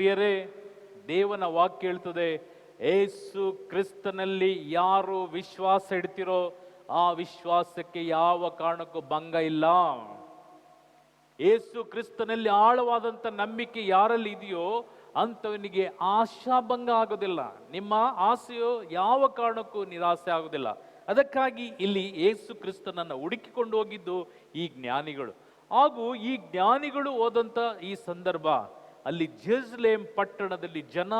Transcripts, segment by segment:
ಪ್ರಿಯರೇ, ದೇವನ ವಾಕ್ಯ ಹೇಳ್ತದೆ ಏಸು ಕ್ರಿಸ್ತನಲ್ಲಿ ಯಾರು ವಿಶ್ವಾಸ ಇಡ್ತಿರೋ ಆ ವಿಶ್ವಾಸಕ್ಕೆ ಯಾವ ಕಾರಣಕ್ಕೂ ಭಂಗ ಇಲ್ಲ. ಏಸು ಕ್ರಿಸ್ತನಲ್ಲಿ ಆಳವಾದಂಥ ನಂಬಿಕೆ ಯಾರಲ್ಲಿ ಇದೆಯೋ ಅಂಥವನಿಗೆ ಆಶಾಭಂಗ ಆಗೋದಿಲ್ಲ. ನಿಮ್ಮ ಆಸೆಯು ಯಾವ ಕಾರಣಕ್ಕೂ ನಿರಾಸೆ ಆಗೋದಿಲ್ಲ. ಅದಕ್ಕಾಗಿ ಇಲ್ಲಿ ಏಸು ಕ್ರಿಸ್ತನನ್ನು ಹುಡುಕಿಕೊಂಡು ಹೋಗಿದ್ದು ಈ ಜ್ಞಾನಿಗಳು. ಹಾಗೂ ಈ ಜ್ಞಾನಿಗಳು ಹೋದಂಥ ಈ ಸಂದರ್ಭ ಅಲ್ಲಿ ಜೆರುಸಲೇಮ್ ಪಟ್ಟಣದಲ್ಲಿ ಜನ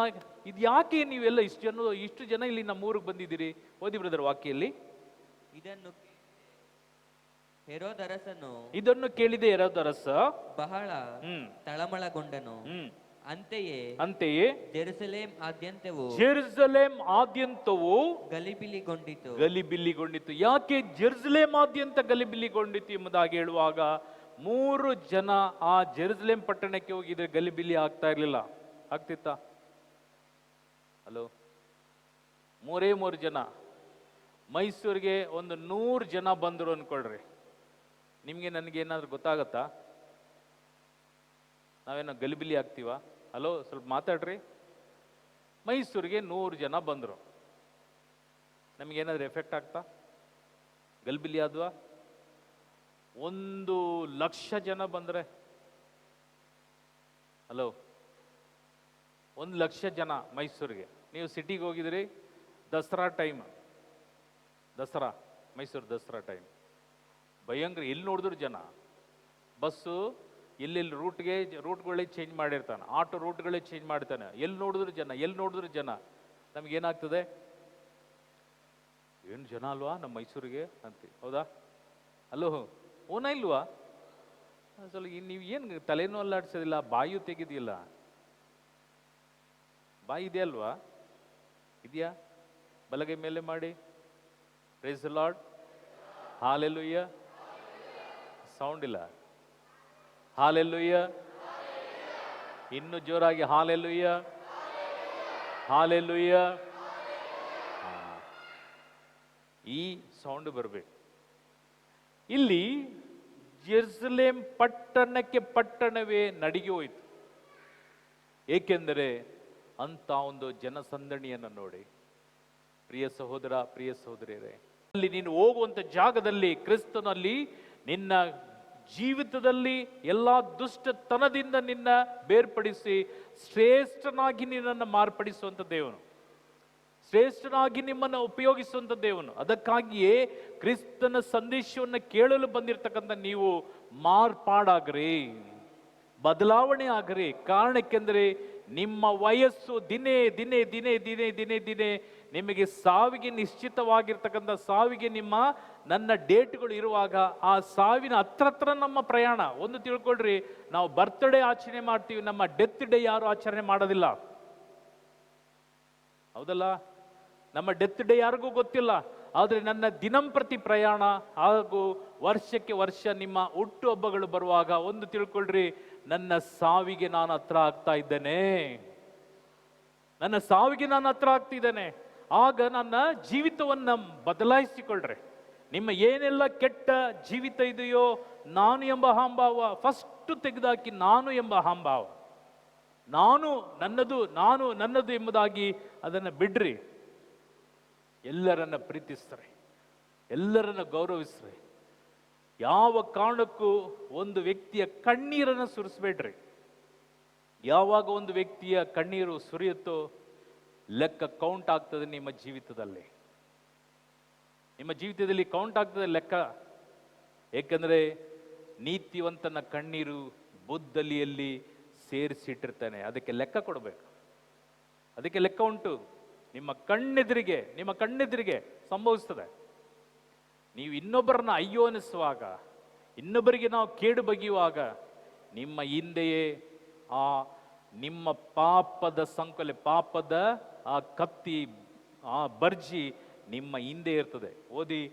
ಇದು ಯಾಕೆ ನೀವೆಲ್ಲ ಇಷ್ಟು ಜನ ಇಷ್ಟು ಜನ ಇಲ್ಲಿ ನಮ್ಮ ಊರಿಗೆ ಬಂದಿದ್ದೀರಿ? ಓದಿ ಬ್ರದರ್ ವಾಕ್ಯಲ್ಲಿ ಇದನ್ನು ಹೆರೋದರಸನು ಇದನ್ನು ಕೇಳಿದೆ ಹೆರೋದರಸ. ಬಹಳ ತಳಮಳಗೊಂಡನು. ಅಂತೆಯೇ ಅಂತೆಯೇ ಜೆರುಸಲೇಮ್ ಆದ್ಯಂತವು ಜೆರುಸಲೇಮ್ ಆದ್ಯಂತವು ಗಲಿಬಿಲಿಗೊಂಡಿತು. ಗಲಿಬಿಲಿಗೊಂಡಿತು. ಯಾಕೆ ಜೆರುಸಲೇಮಾದ್ಯಂತ ಗಲಿಬಿಲಿಗೊಂಡಿತು ಎಂಬುದಾಗಿ ಹೇಳುವಾಗ ಮೂರು ಜನ ಆ ಜೆರುಸಲೇಮ್ ಪಟ್ಟಣಕ್ಕೆ ಹೋಗಿದ್ರೆ ಗಲಿಬಿಲಿ ಆಗ್ತಾ ಇರಲಿಲ್ಲ. ಆಗ್ತಿತ್ತಾ? ಹಲೋ? ಮೂರೇ ಮೂರು ಜನ. ಮೈಸೂರಿಗೆ ಒಂದು ನೂರು ಜನ ಬಂದರು ಅನ್ಕೊಳ್ರಿ. ನಿಮಗೆ ನನಗೆ ಏನಾದ್ರೂ ಗೊತ್ತಾಗತ್ತಾ? ನಾವೇನೋ ಗಲಿಬಿಲಿ ಆಗ್ತೀವ? ಹಲೋ, ಸ್ವಲ್ಪ ಮಾತಾಡ್ರಿ. ಮೈಸೂರಿಗೆ ನೂರು ಜನ ಬಂದರು. ನಮಗೇನಾದ್ರೂ ಎಫೆಕ್ಟ್ ಆಗ್ತಾ? ಗಲ್ಬಿಲಿ ಆದ್ವಾ? ಒಂದು ಲಕ್ಷ ಜನ ಬಂದರೆ, ಹಲೋ, ಒಂದು ಲಕ್ಷ ಜನ ಮೈಸೂರಿಗೆ. ನೀವು ಸಿಟಿಗೆ ಹೋಗಿದ್ರಿ, ದಸರಾ ಟೈಮ್ ದಸರಾ, ಮೈಸೂರು ದಸರಾ ಟೈಮ್ ಭಯಂಕರ, ಎಲ್ಲಿ ನೋಡಿದ್ರು ಜನ? ಬಸ್ಸು ಎಲ್ಲೆಲ್ಲಿ ರೂಟ್ಗೆ, ರೂಟ್ಗಳೇ ಚೇಂಜ್ ಮಾಡಿರ್ತಾನೆ. ಆಟೋ ರೂಟ್ಗಳೇ ಚೇಂಜ್ ಮಾಡ್ತಾನೆ. ಎಲ್ಲಿ ನೋಡಿದ್ರು ಜನ? ಎಲ್ಲಿ ನೋಡಿದ್ರು ಜನ? ನಮಗೇನಾಗ್ತದೆ ಏನು ಜನ ಅಲ್ವಾ ನಮ್ಮ ಮೈಸೂರಿಗೆ ಅಂತೀವಿ ಹೌದಾ? ಅಲ್ಲೋ ಓನ ಇಲ್ವಾ? ಸ್ವಲ್ಪ ನೀವು ಏನು ತಲೆನೂ ಅಲ್ಲಾಡ್ಸೋದಿಲ್ಲ, ಬಾಯು ತೆಗೆದಿಲ್ಲ ಬಾಯಿ ಇದೆ ಅಲ್ವಾ? ಇದೆಯಾ? ಬಲಗೈ ಮೇಲೆ ಮಾಡಿ. ಪ್ರೇಸ್ ಲಾರ್ಡ್ ಹಾಲೆಲ್ಲುಯ್ಯ ಸೌಂಡ್ ಇಲ್ಲ. ಹಾಲೆಲ್ಲುಯ್ಯ ಇನ್ನು ಜೋರಾಗಿ ಹಾಲೆಲ್ಲುಯ್ಯ ಹಾಲೆಲ್ಲುಯ್ಯ. ಈ ಸೌಂಡ್ ಬರಬೇಕು. ಇಲ್ಲಿ ಜೆರುಸಲೇಮ್ ಪಟ್ಟಣಕ್ಕೆ ಪಟ್ಟಣವೇ ನಡಿಗೆ ಹೋಯಿತು. ಏಕೆಂದರೆ ಅಂತ ಒಂದು ಜನಸಂದಣಿಯನ್ನು ನೋಡಿ. ಪ್ರಿಯ ಸಹೋದರ, ಪ್ರಿಯ ಸಹೋದರಿಯರೇ, ಅಲ್ಲಿ ನೀನು ಹೋಗುವಂಥ ಜಾಗದಲ್ಲಿ ಕ್ರಿಸ್ತನಲ್ಲಿ ನಿನ್ನ ಜೀವಿತದಲ್ಲಿ ಎಲ್ಲ ದುಷ್ಟತನದಿಂದ ನಿನ್ನ ಬೇರ್ಪಡಿಸಿ ಶ್ರೇಷ್ಠನಾಗಿ ನಿನ್ನನ್ನು ಮಾರ್ಪಡಿಸುವಂಥ ದೇವನು. ಶ್ರೇಷ್ಠನಾಗಿ ನಿಮ್ಮನ್ನು ಉಪಯೋಗಿಸುವಂಥ ದೇವನು. ಅದಕ್ಕಾಗಿಯೇ ಕ್ರಿಸ್ತನ ಸಂದೇಶವನ್ನು ಕೇಳಲು ಬಂದಿರತಕ್ಕಂಥ ನೀವು ಮಾರ್ಪಾಡಾಗ್ರಿ. ಬದಲಾವಣೆ ಆಗ್ರಿ. ಕಾರಣಕ್ಕೆಂದರೆ ನಿಮ್ಮ ವಯಸ್ಸು ದಿನೇ ದಿನೇ ದಿನೇ ದಿನೇ ದಿನೇ ದಿನೇ ನಿಮಗೆ ಸಾವಿಗೆ ನಿಶ್ಚಿತವಾಗಿರ್ತಕ್ಕಂಥ ಸಾವಿಗೆ ನಿಮ್ಮ ನನ್ನ ಡೇಟ್ಗಳು ಇರುವಾಗ ಆ ಸಾವಿನ ಹತ್ರ ಹತ್ರ ನಮ್ಮ ಪ್ರಯಾಣ. ಒಂದು ತಿಳ್ಕೊಳ್ರಿ, ನಾವು ಬರ್ತ್ಡೇ ಆಚರಣೆ ಮಾಡ್ತೀವಿ, ನಮ್ಮ ಡೆತ್ ಡೇ ಯಾರು ಆಚರಣೆ ಮಾಡೋದಿಲ್ಲ. ಹೌದಲ್ಲ? ನಮ್ಮ ಡೆತ್ ಡೇ ಯಾರಿಗೂ ಗೊತ್ತಿಲ್ಲ, ಆದರೆ ನನ್ನ ದಿನಂಪ್ರತಿ ಪ್ರಯಾಣ ಹಾಗೂ ವರ್ಷಕ್ಕೆ ವರ್ಷ ನಿಮ್ಮ ಹುಟ್ಟುಹಬ್ಬಗಳು ಬರುವಾಗ ಒಂದು ತಿಳ್ಕೊಳ್ರಿ, ನನ್ನ ಸಾವಿಗೆ ನಾನು ಹತ್ರ ಆಗ್ತಾ ಇದ್ದೇನೆ. ನನ್ನ ಸಾವಿಗೆ ನಾನು ಹತ್ರ ಆಗ್ತಿದ್ದೇನೆ ಆಗ ನನ್ನ ಜೀವಿತವನ್ನು ಬದಲಾಯಿಸಿಕೊಳ್ಳ್ರಿ ನಿಮ್ಮ ಏನೆಲ್ಲ ಕೆಟ್ಟ ಜೀವಿತ ಇದೆಯೋ ನಾನು ಎಂಬ ಹಾಂಭಾವ ಫಸ್ಟ್ ತೆಗೆದಾಕಿ ನಾನು ಎಂಬ ಹಾಂಭಾವ ನಾನು ನನ್ನದು ನಾನು ನನ್ನದು ಎಂಬುದಾಗಿ ಅದನ್ನು ಬಿಡ್ರಿ. ಎಲ್ಲರನ್ನ ಪ್ರೀತಿಸ್ತಾರೆ, ಎಲ್ಲರನ್ನ ಗೌರವಿಸ್ರಿ ಯಾವ ಕಾರಣಕ್ಕೂ ಒಂದು ವ್ಯಕ್ತಿಯ ಕಣ್ಣೀರನ್ನು ಸುರಿಸ್ಬೇಡ್ರಿ. ಯಾವಾಗ ಒಂದು ವ್ಯಕ್ತಿಯ ಕಣ್ಣೀರು ಸುರಿಯುತ್ತೋ, ಲೆಕ್ಕ ಕೌಂಟ್ ಆಗ್ತದೆ ನಿಮ್ಮ ಜೀವಿತದಲ್ಲಿ. ನಿಮ್ಮ ಜೀವಿತದಲ್ಲಿ ಕೌಂಟ್ ಆಗ್ತದೆ ಲೆಕ್ಕ. ಏಕೆಂದರೆ ನೀತಿವಂತನ ಕಣ್ಣೀರು ಬುದ್ಧಲಿಯಲ್ಲಿ ಸೇರಿಸಿಟ್ಟಿರ್ತಾನೆ. ಅದಕ್ಕೆ ಲೆಕ್ಕ ಕೊಡಬೇಕು. ಅದಕ್ಕೆ ಲೆಕ್ಕ ಉಂಟು. ನಿಮ್ಮ ಕಣ್ಣೆದುರಿಗೆ ನಿಮ್ಮ ಕಣ್ಣೆದುರಿಗೆ ಸಂಭವಿಸ್ತದೆ. ನೀವು ಇನ್ನೊಬ್ಬರನ್ನ ಅಯ್ಯೋ ಅನಿಸುವಾಗ ಇನ್ನೊಬ್ಬರಿಗೆ ನಾವು ಕೇಡು ಬಗೆಯುವಾಗ, ನಿಮ್ಮ ಹಿಂದೆಯೇ ಆ ನಿಮ್ಮ ಪಾಪದ ಸಂಕೊಲೆ, ಪಾಪದ ಆ ಕತ್ತಿ, ಆ ಬರ್ಜಿ ನಿಮ್ಮ ಹಿಂದೆ ಇರ್ತದೆ. ಓದಿ,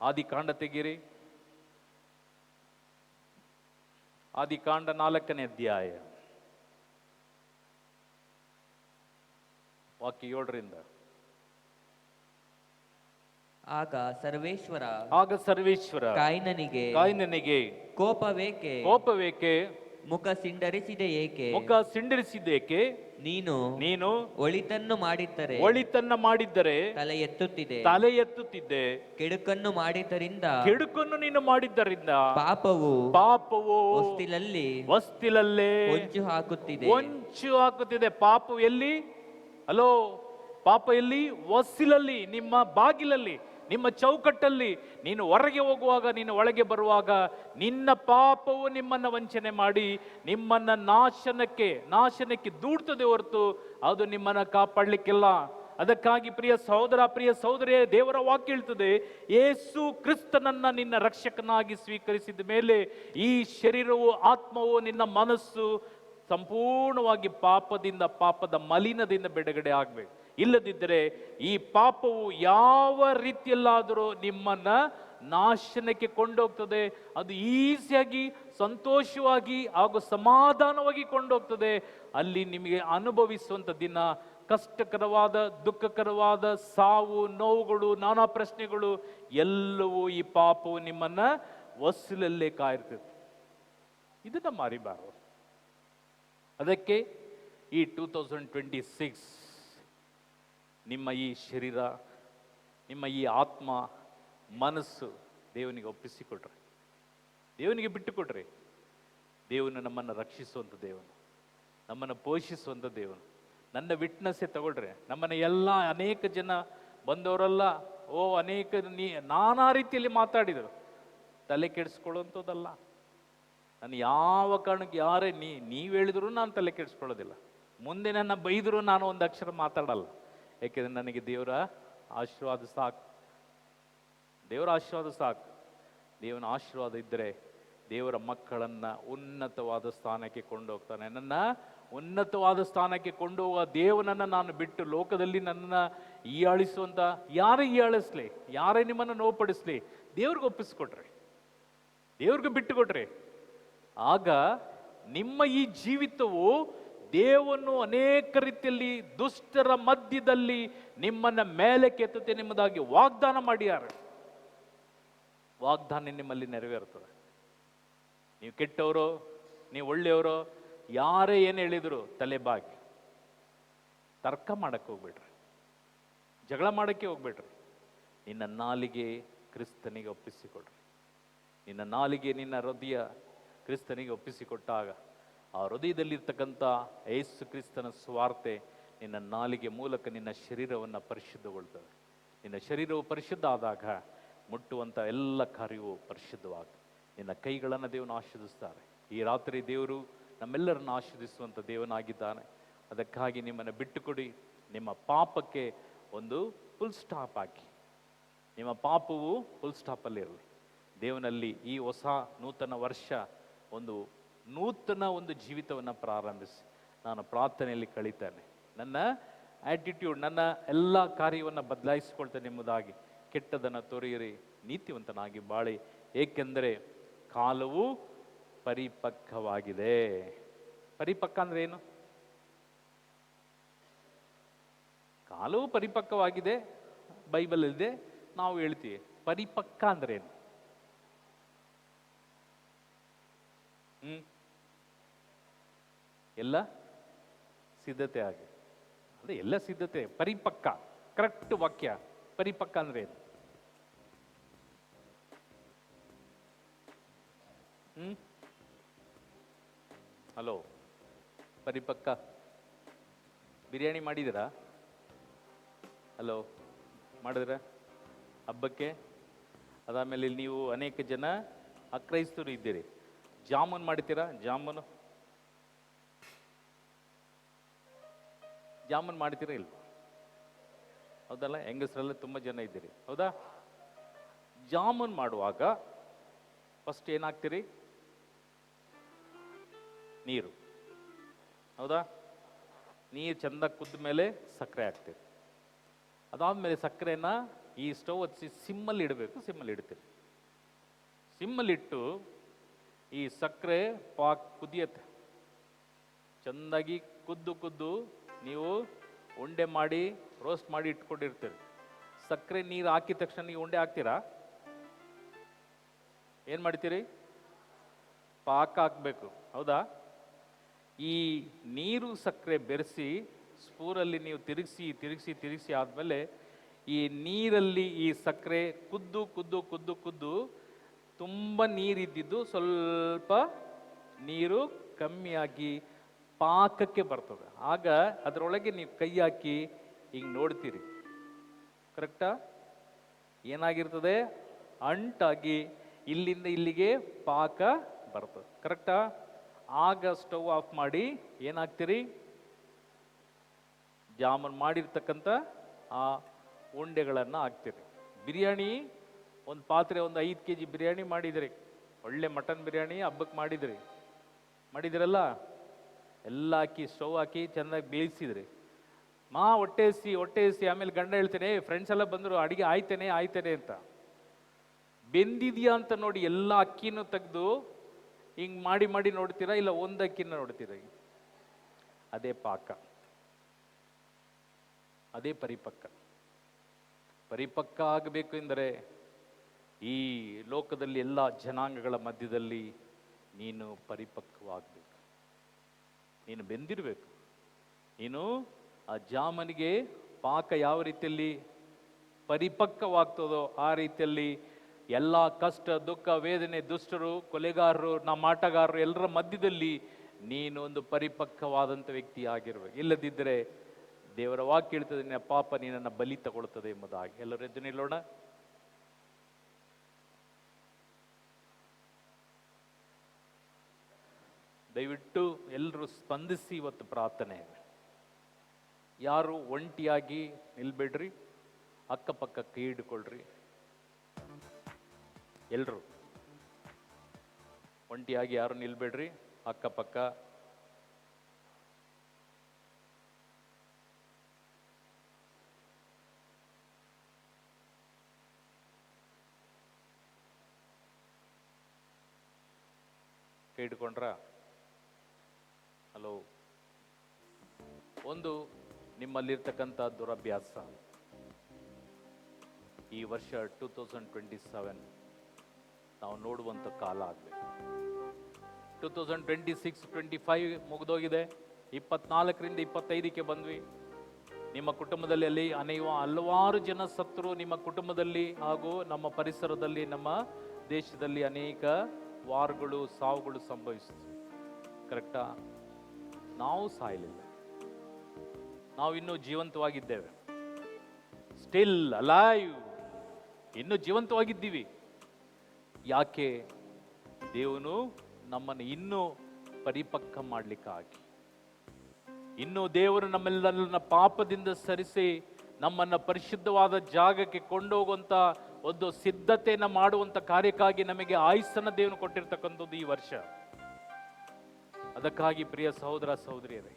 ಆದಿಕಾಂಡ ತೆಗೀರಿ. ಆದಿಕಾಂಡ ನಾಲ್ಕನೇ ಅಧ್ಯಾಯ. ವಾಕ್ಯ ಏಳರಿಂದ. ಆಗ ಸರ್ವೇಶ್ವರ ಆಗ ಸರ್ವೇಶ್ವರ ಕಾಯಿನನಿಗೆ ಕಾಯಿನನಿಗೆ ಕೋಪವೇಕೆ? ಕೋಪವೇಕೆ? ಮುಖ ಸಿಂಡರಿಸಿದೆ ಏಕೆ? ಮುಖ ಸಿಂಡರಿಸಿದೇಕೆ ನೀನು ನೀನು ಒಳಿತನ್ನು ಮಾಡಿದ್ದರೆ ಒಳಿತನ್ನ ಮಾಡಿದ್ದರೆ ತಲೆ ಎತ್ತುತ್ತಿದೆ. ತಲೆ ಎತ್ತುತ್ತಿದ್ದೆ. ಕೆಡುಕನ್ನು ಮಾಡಿದ್ದರಿಂದ ಕೆಡುಕನ್ನು ನೀನು ಮಾಡಿದ್ದರಿಂದ ಪಾಪವು ಪಾಪವು ಹೊಸ್ತಿಲಲ್ಲಿ ವಸ್ತಿಲಲ್ಲೇ ಹೊಂಚು ಹಾಕುತ್ತಿದೆ. ಹೊಂಚು ಹಾಕುತ್ತಿದೆ. ಪಾಪವು ಎಲ್ಲಿ? ಹಲೋ ಪಾಪ ಎಲ್ಲಿ ವಸ್ಸಿಲಲ್ಲಿ ನಿಮ್ಮ ಬಾಗಿಲಲ್ಲಿ, ನಿಮ್ಮ ಚೌಕಟ್ಟಲ್ಲಿ, ನೀನು ಹೊರಗೆ ಹೋಗುವಾಗ, ನೀನು ಒಳಗೆ ಬರುವಾಗ, ನಿನ್ನ ಪಾಪವು ನಿಮ್ಮನ್ನ ವಂಚನೆ ಮಾಡಿ, ನಿಮ್ಮನ್ನ ನಾಶನಕ್ಕೆ ನಾಶನಕ್ಕೆ ದೂಡ್ತದೆ ಹೊರತು ಅದು ನಿಮ್ಮನ್ನ ಕಾಪಾಡಲಿಕ್ಕಿಲ್ಲ. ಅದಕ್ಕಾಗಿ ಪ್ರಿಯ ಸಹೋದರ, ಪ್ರಿಯ ಸಹೋದರಿಯ, ದೇವರ ವಾಕ್ಯ ಹೇಳ್ತದೆ ಏಸು ಕ್ರಿಸ್ತನನ್ನ ನಿನ್ನ ರಕ್ಷಕನಾಗಿ ಸ್ವೀಕರಿಸಿದ ಮೇಲೆ ಈ ಶರೀರವು ಆತ್ಮವು ನಿನ್ನ ಮನಸ್ಸು ಸಂಪೂರ್ಣವಾಗಿ ಪಾಪದಿಂದ, ಪಾಪದ ಮಲಿನದಿಂದ ಬಿಡುಗಡೆ ಆಗಬೇಕು. ಇಲ್ಲದಿದ್ದರೆ ಈ ಪಾಪವು ಯಾವ ರೀತಿಯಲ್ಲಾದರೂ ನಿಮ್ಮನ್ನ ನಾಶನಕ್ಕೆ ಕೊಂಡೋಗ್ತದೆ, ಅದು ಈಸಿಯಾಗಿ, ಸಂತೋಷವಾಗಿ ಹಾಗೂ ಸಮಾಧಾನವಾಗಿ ಕೊಂಡೋಗ್ತದೆ. ಅಲ್ಲಿ ನಿಮಗೆ ಅನುಭವಿಸುವಂಥ ದಿನ ಕಷ್ಟಕರವಾದ, ದುಃಖಕರವಾದ, ಸಾವು, ನೋವುಗಳು, ನಾನಾ ಪ್ರಶ್ನೆಗಳು, ಎಲ್ಲವೂ ಈ ಪಾಪವು ನಿಮ್ಮನ್ನ ವಸೂಲಲ್ಲೇ ಕಾಯಿರ್ತದೆ ಇದನ್ನು ಮಾರಿಬಾರದು. ಅದಕ್ಕೆ ಈ ಟೂ ತೌಸಂಡ್ ಟ್ವೆಂಟಿ ಸಿಕ್ಸ್ ನಿಮ್ಮ ಈ ಶರೀರ, ನಿಮ್ಮ ಈ ಆತ್ಮ, ಮನಸ್ಸು ದೇವನಿಗೆ ಒಪ್ಪಿಸಿಕೊಟ್ರೆ ದೇವನಿಗೆ ಬಿಟ್ಟುಕೊಟ್ರೆ ದೇವನು ನಮ್ಮನ್ನು ರಕ್ಷಿಸುವಂಥ ದೇವನು. ನಮ್ಮನ್ನು ಪೋಷಿಸುವಂಥ ದೇವನು. ನನ್ನ ವಿಟ್ನೆಸ್ಸೇ ತಗೊಳ್ರಿ. ನಮ್ಮನ್ನು ಎಲ್ಲ ಅನೇಕ ಜನ ಬಂದವರೆಲ್ಲ, ಓ ಅನೇಕ ನೀ ನಾನಾ ರೀತಿಯಲ್ಲಿ ಮಾತಾಡಿದರು. ತಲೆ ಕೆಡಿಸ್ಕೊಳ್ಳುವಂಥದ್ದಲ್ಲ ನಾನು ಯಾವ ಕಾರಣಕ್ಕೆ ಯಾರೇ ನೀ, ನೀವು ಹೇಳಿದ್ರು ನಾನು ತಲೆ ಕೆಡಿಸ್ಕೊಳ್ಳೋದಿಲ್ಲ. ಮುಂದೆ ನನ್ನ ಬೈದರೂ ನಾನು ಒಂದು ಅಕ್ಷರ ಮಾತಾಡಲ್ಲ. ಯಾಕೆಂದ್ರೆ ನನಗೆ ದೇವರ ಆಶೀರ್ವಾದ ಸಾಕು. ದೇವರ ಆಶೀರ್ವಾದ ಸಾಕು. ದೇವನ ಆಶೀರ್ವಾದ ಇದ್ದರೆ ದೇವರ ಮಕ್ಕಳನ್ನ ಉನ್ನತವಾದ ಸ್ಥಾನಕ್ಕೆ ಕೊಂಡೋಗ್ತಾನೆ. ನನ್ನ ಉನ್ನತವಾದ ಸ್ಥಾನಕ್ಕೆ ಕೊಂಡೋಗುವ ದೇವನನ್ನ ನಾನು ಬಿಟ್ಟು ಲೋಕದಲ್ಲಿ ನನ್ನನ್ನ ಹೀಯಾಳಿಸುವಂತ ಯಾರೇ ಹೀಯಾಳಿಸ್ಲಿ, ಯಾರೇ ನಿಮ್ಮನ್ನು ನೋವುಪಡಿಸ್ಲಿ ದೇವ್ರಿಗೆ ಒಪ್ಪಿಸ್ಕೊಟ್ರಿ. ದೇವ್ರಿಗೆ ಬಿಟ್ಟುಕೊಟ್ರಿ. ಆಗ ನಿಮ್ಮ ಈ ಜೀವಿತವು ದೇವನು ಅನೇಕ ರೀತಿಯಲ್ಲಿ ದುಷ್ಟರ ಮಧ್ಯದಲ್ಲಿ ನಿಮ್ಮನ್ನ ಮೇಲೆ ಕೆತ್ತತೆ ನಿಮ್ಮದಾಗಿ ವಾಗ್ದಾನ ಮಾಡ್ಯಾರ. ವಾಗ್ದಾನ ನಿಮ್ಮಲ್ಲಿ ನೆರವೇರ್ತದೆ. ನೀವು ಕೆಟ್ಟವರು, ನೀವು ಒಳ್ಳೆಯವರು, ಯಾರೇ ಏನು ಹೇಳಿದ್ರು ತಲೆ ಬಾಗಿ. ತರ್ಕ ಮಾಡಕ್ಕೆ ಹೋಗ್ಬೇಡ್ರಿ. ಜಗಳ ಮಾಡಕ್ಕೆ ಹೋಗ್ಬೇಡ್ರಿ. ನಿನ್ನ ನಾಲಿಗೆ ಕ್ರಿಸ್ತನಿಗೆ ಒಪ್ಪಿಸಿಕೊಡ್ರಿ. ನಿನ್ನ ನಾಲಿಗೆ ನಿನ್ನ ಹೃದಯ ಕ್ರಿಸ್ತನಿಗೆ ಒಪ್ಪಿಸಿಕೊಟ್ಟಾಗ ಆ ಹೃದಯದಲ್ಲಿರ್ತಕ್ಕಂಥ ಏಸು ಕ್ರಿಸ್ತನ ಸ್ವಾರ್ಥೆ ನಿನ್ನ ನಾಲಿಗೆ ಮೂಲಕ ನಿನ್ನ ಶರೀರವನ್ನು ಪರಿಶುದ್ಧಗೊಳ್ತದೆ. ನಿನ್ನ ಶರೀರವು ಪರಿಶುದ್ಧ ಆದಾಗ ಮುಟ್ಟುವಂಥ ಎಲ್ಲ ಕಾರ್ಯವೂ ಪರಿಶುದ್ಧವಾಗ, ನಿನ್ನ ಕೈಗಳನ್ನು ದೇವನು ಆಶೀರ್ದಿಸ್ತಾರೆ ಈ ರಾತ್ರಿ ದೇವರು ನಮ್ಮೆಲ್ಲರನ್ನು ಆಶೀರ್ದಿಸುವಂಥ ದೇವನಾಗಿದ್ದಾನೆ. ಅದಕ್ಕಾಗಿ ನಿಮ್ಮನ್ನು ಬಿಟ್ಟುಕೊಡಿ. ನಿಮ್ಮ ಪಾಪಕ್ಕೆ ಒಂದು ಫುಲ್ ಸ್ಟಾಪ್ ಹಾಕಿ. ನಿಮ್ಮ ಪಾಪವು ಫುಲ್ ಸ್ಟಾಪಲ್ಲಿರಲಿ ದೇವನಲ್ಲಿ ಈ ಹೊಸ ನೂತನ ವರ್ಷ ಒಂದು ನೂತನ ಒಂದು ಜೀವಿತವನ್ನು ಪ್ರಾರಂಭಿಸಿ. ನಾನು ಪ್ರಾರ್ಥನೆಯಲ್ಲಿ ಕಳೀತೇನೆ. ನನ್ನ ಆಟಿಟ್ಯೂಡ್ ನನ್ನ ಎಲ್ಲ ಕಾರ್ಯವನ್ನು ಬದಲಾಯಿಸಿಕೊಳ್ತೇನೆ ಎಂಬುದಾಗಿ ಕೆಟ್ಟದನ್ನು ತೊರೆಯಿರಿ, ನೀತಿವಂತನಾಗಿ ಬಾಳಿ. ಏಕೆಂದರೆ ಕಾಲವು ಪರಿಪಕ್ವವಾಗಿದೆ. ಪರಿಪಕ್ವ ಅಂದ್ರೆ ಏನು? ಕಾಲವು ಪರಿಪಕ್ವವಾಗಿದೆ, ಬೈಬಲ್ ಇದೆ ನಾವು ಹೇಳ್ತೀವಿ, ಪರಿಪಕ್ವ ಅಂದ್ರೆ ಏನು? ಹ್ಮ್. ಎಲ್ಲ ಸಿದ್ಧತೆ ಆಗಿ. ಅದೇ ಎಲ್ಲ ಸಿದ್ಧತೆ, ಪರಿಪಕ್ಕ ಕರೆಕ್ಟ್ ವಾಕ್ಯ. ಪರಿಪಕ್ಕ ಅಂದ್ರೆ ಏನು? ಹ್ಮ್. ಹಲೋ, ಪರಿಪಕ್ಕ. ಬಿರಿಯಾನಿ ಮಾಡಿದ್ದೀರಾ? ಹಲೋ, ಮಾಡಿದ್ರ? ಹಬ್ಬಕ್ಕೆ? ಅದಾದಮೇಲೆ ನೀವು ಅನೇಕ ಜನ ಅಕ್ರೈಸ್ತರು ಇದ್ದೀರಿ. ಜಾಮೂನ್ ಮಾಡ್ತೀರಾ ಜಾಮೂನು? ಜಾಮೂನ್ ಮಾಡ್ತೀರಾ ಇಲ್ವ? ಹೌದಲ್ಲ, ಹೆಂಗಸರಲ್ಲ ತುಂಬ ಜನ ಇದ್ದೀರಿ. ಹೌದಾ? ಜಾಮೂನ್ ಮಾಡುವಾಗ ಫಸ್ಟ್ ಏನಾಗ್ತೀರಿ? ನೀರು. ಹೌದಾ? ನೀರು ಚಂದ ಕುದ್ದ ಮೇಲೆ ಸಕ್ಕರೆ ಹಾಕ್ತೀರಿ. ಅದಾದ್ಮೇಲೆ ಸಕ್ಕರೆನ ಈ ಸ್ಟವ್ ಹಚ್ಚಿ ಸಿಮ್ಮಲ್ಲಿ ಇಡಬೇಕು, ಸಿಮ್ಮಲ್ಲಿ ಇಡ್ತೀರಿ. ಸಿಮ್ಮಲ್ಲಿ ಇಟ್ಟು ಈ ಸಕ್ಕರೆ ಪಾಕ್ ಕುದಿಯತ್ತೆ ಚೆಂದಾಗಿ ಕುದ್ದು ಕುದ್ದು ನೀವು ಉಂಡೆ ಮಾಡಿ ರೋಸ್ಟ್ ಮಾಡಿ ಇಟ್ಕೊಂಡಿರ್ತೀರಿ. ಸಕ್ಕರೆ ನೀರು ಹಾಕಿದ ತಕ್ಷಣ ನೀವು ಉಂಡೆ ಹಾಕ್ತೀರಾ? ಏನು ಮಾಡ್ತೀರಿ? ಪಾಕ ಹಾಕಬೇಕು. ಹೌದಾ? ಈ ನೀರು ಸಕ್ಕರೆ ಬೆರೆಸಿ ಸ್ಪೂರಲ್ಲಿ ನೀವು ತಿರುಗಿಸಿ ತಿರುಗಿಸಿ ತಿರುಗಿಸಿ ಆದಮೇಲೆ ಈ ನೀರಲ್ಲಿ ಈ ಸಕ್ಕರೆ ಕುದ್ದು ಕುದ್ದು ಕುದ್ದು ಕುದ್ದು ತುಂಬ ನೀರಿದ್ದಿದ್ದು ಸ್ವಲ್ಪ ನೀರು ಕಮ್ಮಿಯಾಗಿ ಪಾಕಕ್ಕೆ ಬರ್ತದೆ. ಆಗ ಅದರೊಳಗೆ ನೀವು ಕೈ ಹಾಕಿ ಹಿಂಗೆ ನೋಡ್ತೀರಿ. ಕರೆಕ್ಟಾ ಏನಾಗಿರ್ತದೆ? ಅಂಟಾಗಿ ಇಲ್ಲಿಂದ ಇಲ್ಲಿಗೆ ಪಾಕ ಬರ್ತದೆ. ಕರೆಕ್ಟಾ ಆಗ ಸ್ಟವ್ ಆಫ್ ಮಾಡಿ ಏನಾಗ್ತೀರಿ? ಜಾಮೂನ್ ಮಾಡಿರ್ತಕ್ಕಂಥ ಆ ಉಂಡೆಗಳನ್ನು ಹಾಕ್ತೀರಿ. ಬಿರಿಯಾನಿ ಒಂದು ಪಾತ್ರೆ ಒಂದು ಐದು ಕೆ ಜಿ ಬಿರಿಯಾನಿ ಮಾಡಿದಿರಿ. ಒಳ್ಳೆ ಮಟನ್ ಬಿರಿಯಾನಿ ಹಬ್ಬಕ್ಕೆ ಮಾಡಿದಿರಿ. ಮಾಡಿದಿರಲ್ಲ? ಎಲ್ಲ ಹಾಕಿ, ಸ್ಟವ್ ಹಾಕಿ ಚೆನ್ನಾಗಿ ಬೇಯಿಸಿದ್ರಿ. ಮಾ ಹೊಟ್ಟೆ ಹಸಿ ಹೊಟ್ಟೆ ಆಮೇಲೆ ಗಂಡ ಹೇಳ್ತೇನೆ ಫ್ರೆಂಡ್ಸ್ ಎಲ್ಲ ಬಂದರು, ಅಡುಗೆ ಆಯ್ತೇನೆ ಆಯ್ತೇನೆ ಅಂತ. ಬೆಂದಿದೆಯಾ ಅಂತ ನೋಡಿ ಎಲ್ಲ ಅಕ್ಕಿನೂ ತೆಗೆದು ಹಿಂಗೆ ಮಾಡಿ ಮಾಡಿ ನೋಡ್ತೀರಾ, ಇಲ್ಲ ಒಂದು ಅಕ್ಕಿನ ನೋಡ್ತೀರಾ? ಅದೇ ಪಾಕ. ಅದೇ ಪರಿಪಕ್ಕ ಪರಿಪಕ್ಕ ಆಗಬೇಕು ಎಂದರೆ ಈ ಲೋಕದಲ್ಲಿ ಎಲ್ಲ ಜನಾಂಗಗಳ ಮಧ್ಯದಲ್ಲಿ ನೀನು ಪರಿಪಕ್ವವಾಗಬೇಕು. ನೀನು ಬೆಂದಿರಬೇಕು. ನೀನು ಆ ಜಾಮನಿಗೆ ಪಾಕ ಯಾವ ರೀತಿಯಲ್ಲಿ ಪರಿಪಕ್ವವಾಗ್ತದೋ ಆ ರೀತಿಯಲ್ಲಿ ಎಲ್ಲ ಕಷ್ಟ, ದುಃಖ, ವೇದನೆ, ದುಷ್ಟರು, ಕೊಲೆಗಾರರು, ನಮ್ಮ ಆಟಗಾರರು ಎಲ್ಲರ ಮಧ್ಯದಲ್ಲಿ ನೀನು ಒಂದು ಪರಿಪಕ್ವವಾದಂಥ ವ್ಯಕ್ತಿ ಆಗಿರ್ಬೇಕು ಇಲ್ಲದಿದ್ದರೆ ದೇವರ ವಾಕ್ಯ ಹೇಳ್ತದೆ, ನಿನ್ನ ಪಾಪ ನೀನನ್ನು ಬಲಿ ತಗೊಳ್ತದೆ ಎಂಬುದಾಗಿ. ಎಲ್ಲರೂ ಎದ್ದು ನಿಲ್ಲೋಣ. ದಯವಿಟ್ಟು ಎಲ್ಲರೂ ಸ್ಪಂದಿಸಿ ಇವತ್ತು ಪ್ರಾರ್ಥನೆ. ಯಾರು ಒಂಟಿಯಾಗಿ ನಿಲ್ಬೇಡ್ರಿ ಅಕ್ಕಪಕ್ಕ ಕೈ ಹಿಡ್ಕೊಳ್ರಿ ಎಲ್ಲರೂ ಒಂಟಿಯಾಗಿ ಯಾರು ನಿಲ್ಬೇಡ್ರಿ, ಅಕ್ಕಪಕ್ಕ? ಕೈ ಹಿಡ್ಕೊಂಡ್ರ ಹಲೋ. ಒಂದು ನಿಮ್ಮಲ್ಲಿರ್ತಕ್ಕಂಥ ದುರಭ್ಯಾಸ. ಈ ವರ್ಷ ಟೂ ತೌಸಂಡ್ ಟ್ವೆಂಟಿ ಸೆವೆನ್ ನಾವು ನೋಡುವಂಥ ಕಾಲ ಆಗಬೇಕು. Two thousand twenty six twenty five ಮುಗಿದೋಗಿದೆ. ಇಪ್ಪತ್ನಾಲ್ಕರಿಂದ ಇಪ್ಪತ್ತೈದಕ್ಕೆ ಬಂದ್ವಿ. ನಿಮ್ಮ ಕುಟುಂಬದಲ್ಲಿ ಅಲ್ಲಿ ಅನೇಕ ಹಲವಾರು ಜನ ಸತ್ರು ನಿಮ್ಮ ಕುಟುಂಬದಲ್ಲಿ ಹಾಗೂ ನಮ್ಮ ಪರಿಸರದಲ್ಲಿ, ನಮ್ಮ ದೇಶದಲ್ಲಿ ಅನೇಕ ವಾರ್ಗಳು, ಸಾವುಗಳು ಸಂಭವಿಸ್ತವೆ ಕರೆಕ್ಟಾ ನಾವು ಸಾಯಲಿಲ್ಲ. ನಾವು ಇನ್ನೂ ಜೀವಂತವಾಗಿದ್ದೇವೆ. ಸ್ಟಿಲ್ ಅಲೈವ್ ಇನ್ನೂ ಜೀವಂತವಾಗಿದ್ದೀವಿ. ಯಾಕೆ? ದೇವನು ನಮ್ಮನ್ನು ಇನ್ನೂ ಪರಿಪಕ್ವ ಮಾಡಲಿಕ್ಕಾಗಿ. ಇನ್ನು ದೇವರು ನಮ್ಮೆಲ್ಲರನ್ನ ಪಾಪದಿಂದ ಸರಿಸಿ ನಮ್ಮನ್ನ ಪರಿಶುದ್ಧವಾದ ಜಾಗಕ್ಕೆ ಕೊಂಡೋಗುವಂಥ ಒಂದು ಸಿದ್ಧತೆಯನ್ನು ಮಾಡುವಂತ ಕಾರ್ಯಕ್ಕಾಗಿ ನಮಗೆ ಆಯುಸ್ಸನ್ನು ದೇವನು ಕೊಟ್ಟಿರ್ತಕ್ಕಂಥದ್ದು ಈ ವರ್ಷ. ಅದಕ್ಕಾಗಿ ಪ್ರಿಯ ಸಹೋದರ ಸಹೋದರಿಯರೇ,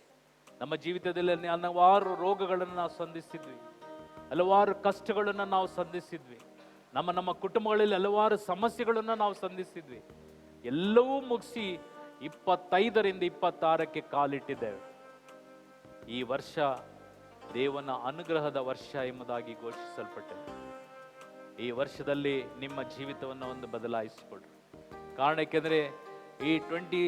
ನಮ್ಮ ಜೀವಿತದಲ್ಲಿ ಹಲವಾರು ರೋಗಗಳನ್ನು ನಾವು ಸಂಧಿಸಿದ್ವಿ, ಹಲವಾರು ಕಷ್ಟಗಳನ್ನು ನಾವು ಸಂಧಿಸಿದ್ವಿ, ನಮ್ಮ ನಮ್ಮ ಕುಟುಂಬಗಳಲ್ಲಿ ಹಲವಾರು ಸಮಸ್ಯೆಗಳನ್ನು ನಾವು ಸಂಧಿಸಿದ್ವಿ, ಎಲ್ಲವೂ ಮುಗಿಸಿ ಇಪ್ಪತ್ತೈದರಿಂದ ಇಪ್ಪತ್ತಾರಕ್ಕೆ ಕಾಲಿಟ್ಟಿದ್ದೇವೆ. ಈ ವರ್ಷ ದೇವನ ಅನುಗ್ರಹದ ವರ್ಷ ಎಂಬುದಾಗಿ ಘೋಷಿಸಲ್ಪಟ್ಟಿದೆ. ಈ ವರ್ಷದಲ್ಲಿ ನಿಮ್ಮ ಜೀವಿತವನ್ನು ಒಂದು ಬದಲಾಯಿಸಿಕೊಡ್ರಿ. ಕಾರಣಕ್ಕೆಂದರೆ ಈ ಟ್ವೆಂಟಿ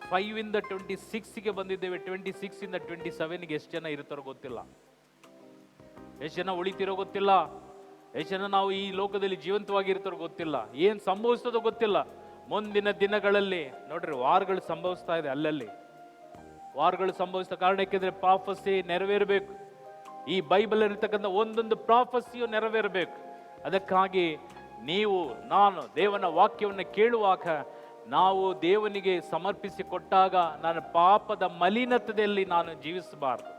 ಫೈವ್ ಇಂದ ಟ್ವೆಂಟಿ ಸಿಕ್ಸ್ಗೆ ಬಂದಿದ್ದೇವೆ ಟ್ವೆಂಟಿ ಸಿಕ್ಸ್ ಇಂದ ಟ್ವೆಂಟಿ ಸೆವೆನ್ಗೆ ಎಷ್ಟು ಜನ ಇರ್ತಾರೋ ಗೊತ್ತಿಲ್ಲ. ಎಷ್ಟು ಜನ ಉಳಿತಿರೋ ಗೊತ್ತಿಲ್ಲ. ಎಷ್ಟು ಜನ ನಾವು ಈ ಲೋಕದಲ್ಲಿ ಜೀವಂತವಾಗಿ ಇರ್ತಾರೋ ಗೊತ್ತಿಲ್ಲ. ಏನು ಸಂಭವಿಸ್ತದೋ ಗೊತ್ತಿಲ್ಲ. ಮುಂದಿನ ದಿನಗಳಲ್ಲಿ, ನೋಡ್ರಿ, ವಾರ್ಗಳು ಸಂಭವಿಸ್ತಾ ಇದೆ ಅಲ್ಲಲ್ಲಿ. ವಾರ್ಗಳು ಸಂಭವಿಸಿದ ಕಾರಣ ಯಾಕೆಂದ್ರೆ ಪ್ರಾಫಸಿ ನೆರವೇರಬೇಕು. ಈ ಬೈಬಲ್ ಇರತಕ್ಕಂಥ ಒಂದೊಂದು ಪ್ರಾಫಸಿಯು ನೆರವೇರಬೇಕು. ಅದಕ್ಕಾಗಿ ನೀವು, ನಾನು ದೇವನ ವಾಕ್ಯವನ್ನು ಕೇಳುವಾಗ ನಾವು ದೇವನಿಗೆ ಸಮರ್ಪಿಸಿಕೊಟ್ಟಾಗ ನನ್ನ ಪಾಪದ ಮಲಿನತದಲ್ಲಿ ನಾನು ಜೀವಿಸಬಾರದು.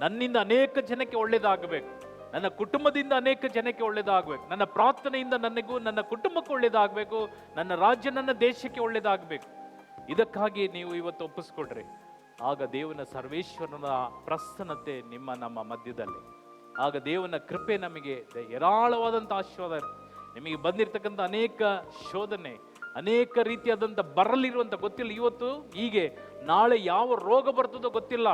ನನ್ನಿಂದ ಅನೇಕ ಜನಕ್ಕೆ ಒಳ್ಳೇದಾಗಬೇಕು ನನ್ನ ಕುಟುಂಬದಿಂದ ಅನೇಕ ಜನಕ್ಕೆ ಒಳ್ಳೇದಾಗಬೇಕು ನನ್ನ ಪ್ರಾರ್ಥನೆಯಿಂದ ನನಗೂ ನನ್ನ ಕುಟುಂಬಕ್ಕೆ ಒಳ್ಳೇದಾಗಬೇಕು ನನ್ನ ರಾಜ್ಯ ನನ್ನ ದೇಶಕ್ಕೆ ಒಳ್ಳೇದಾಗಬೇಕು ಇದಕ್ಕಾಗಿ ನೀವು ಇವತ್ತು ಒಪ್ಪಿಸ್ಕೊಡ್ರಿ. ಆಗ ದೇವನ ಸರ್ವೇಶ್ವರನ ಪ್ರಸನ್ನತೆ ನಿಮ್ಮ ನಮ್ಮ ಮಧ್ಯದಲ್ಲಿ. ಆಗ ದೇವನ ಕೃಪೆ ನಮಗೆ ಹೇರಾಳವಾದಂಥ ಆಶೀರ್ವಾದ ನಿಮಗೆ ಬಂದಿರತಕ್ಕಂಥ ಅನೇಕ ಶೋಧನೆ ಅನೇಕ ರೀತಿಯಾದಂಥ ಬರಲಿರುವಂಥ ಗೊತ್ತಿಲ್ಲ. ಇವತ್ತು ಹೀಗೆ ನಾಳೆ ಯಾವ ರೋಗ ಬರ್ತದೋ ಗೊತ್ತಿಲ್ಲ.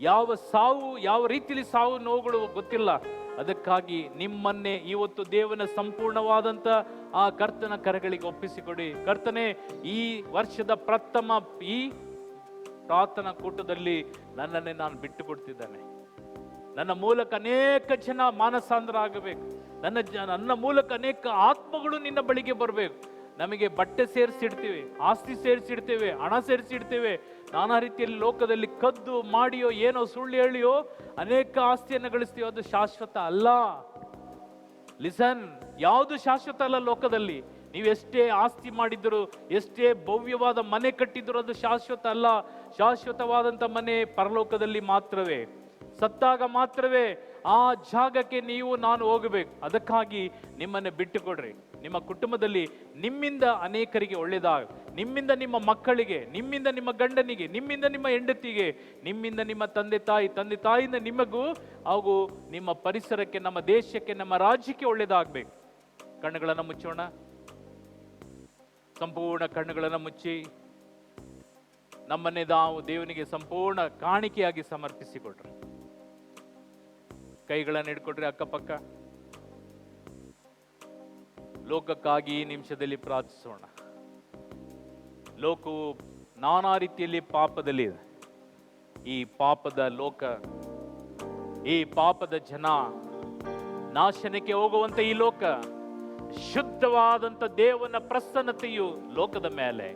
ಯಾವ ಸಾವು, ಯಾವ ರೀತಿಯಲ್ಲಿ ಸಾವು ನೋವುಗಳು ಗೊತ್ತಿಲ್ಲ. ಅದಕ್ಕಾಗಿ ನಿಮ್ಮನ್ನೇ ಇವತ್ತು ದೇವನ ಸಂಪೂರ್ಣವಾದಂಥ ಆ ಕರ್ತನ ಕರೆಗಳಿಗೆ ಒಪ್ಪಿಸಿಕೊಡಿ. ಕರ್ತನೆ, ಈ ವರ್ಷದ ಪ್ರಥಮ ಈ ಪ್ರಾರ್ಥನಾ ಕೂಟದಲ್ಲಿ ನನ್ನನ್ನೇ ನಾನು ಬಿಟ್ಟು ಕೊಡ್ತಿದ್ದಾನೆ ನನ್ನ ಮೂಲಕ ಅನೇಕ ಜನ ಮಾನಸಾಂದ್ರ ಆಗಬೇಕು ನನ್ನ ಜ, ನನ್ನ ಮೂಲಕ ಅನೇಕ ಆತ್ಮಗಳು ನಿನ್ನ ಬಳಿಗೆ ಬರಬೇಕು. ನಮಗೆ ಬಟ್ಟೆ ಸೇರಿಸಿಡ್ತೀವಿ, ಆಸ್ತಿ ಸೇರಿಸಿಡ್ತೇವೆ, ಹಣ ಸೇರಿಸಿಡ್ತೇವೆ. ನಾನಾ ರೀತಿಯಲ್ಲಿ ಲೋಕದಲ್ಲಿ ಕದ್ದು ಮಾಡಿಯೋ ಏನೋ ಸುಳ್ಳು ಹೇಳಿಯೋ ಅನೇಕ ಆಸ್ತಿಯನ್ನು ಗಳಿಸ್ತೀವೋ. ಅದು ಶಾಶ್ವತ ಅಲ್ಲ. ಲಿಸನ್ ಯಾವುದು ಶಾಶ್ವತ ಅಲ್ಲ ಲೋಕದಲ್ಲಿ? ನೀವು ಎಷ್ಟೇ ಆಸ್ತಿ ಮಾಡಿದ್ರು, ಎಷ್ಟೇ ಭವ್ಯವಾದ ಮನೆ ಕಟ್ಟಿದ್ರು ಅದು ಶಾಶ್ವತ ಅಲ್ಲ. ಶಾಶ್ವತವಾದಂಥ ಮನೆ ಪರಲೋಕದಲ್ಲಿ ಮಾತ್ರವೇ. ಸತ್ತಾಗ ಮಾತ್ರವೇ. ಆ ಜಾಗಕ್ಕೆ ನೀವು, ನಾನು ಹೋಗಬೇಕು. ಅದಕ್ಕಾಗಿ ನಿಮ್ಮನ್ನು ಬಿಟ್ಟು ಕೊಡ್ರಿ ನಿಮ್ಮ ಕುಟುಂಬದಲ್ಲಿ ನಿಮ್ಮಿಂದ ಅನೇಕರಿಗೆ ಒಳ್ಳೆಯದಾಗ, ನಿಮ್ಮಿಂದ ನಿಮ್ಮ ಮಕ್ಕಳಿಗೆ, ನಿಮ್ಮಿಂದ ನಿಮ್ಮ ಗಂಡನಿಗೆ, ನಿಮ್ಮಿಂದ ನಿಮ್ಮ ಹೆಂಡತಿಗೆ, ನಿಮ್ಮಿಂದ ನಿಮ್ಮ ತಂದೆ ತಾಯಿ, ತಂದೆ ತಾಯಿಯಿಂದ ನಿಮಗೂ ಹಾಗೂ ನಿಮ್ಮ ಪರಿಸರಕ್ಕೆ, ನಮ್ಮ ದೇಶಕ್ಕೆ, ನಮ್ಮ ರಾಜ್ಯಕ್ಕೆ ಒಳ್ಳೆಯದಾಗಬೇಕು. ಕಣ್ಣುಗಳನ್ನು ಮುಚ್ಚೋಣ. ಸಂಪೂರ್ಣ ಕಣ್ಣುಗಳನ್ನು ಮುಚ್ಚಿ. ನಮ್ಮನ್ನೇ ನಾವು ದೇವನಿಗೆ ಸಂಪೂರ್ಣ ಕಾಣಿಕೆಯಾಗಿ ಸಮರ್ಪಿಸಿಕೊಡ್ರಿ. ಕೈಗಳನ್ನು ಹಿಡ್ಕೊಡ್ರಿ ಅಕ್ಕಪಕ್ಕ. ಲೋಕಕ್ಕಾಗಿ ಈ ನಿಮಿಷದಲ್ಲಿ ಪ್ರಾರ್ಥಿಸೋಣ. ಲೋಕವು ನಾನಾ ರೀತಿಯಲ್ಲಿ ಪಾಪದಲ್ಲಿದೆ ಈ ಪಾಪದ ಲೋಕ, ಈ ಪಾಪದ ಜನ ನಾಶನಕ್ಕೆ ಹೋಗುವಂತ ಈ ಲೋಕ ಶುದ್ಧವಾದಂತ ದೇವನ ಪ್ರಸನ್ನತೆಯು ಲೋಕದ ಮೇಲೆ,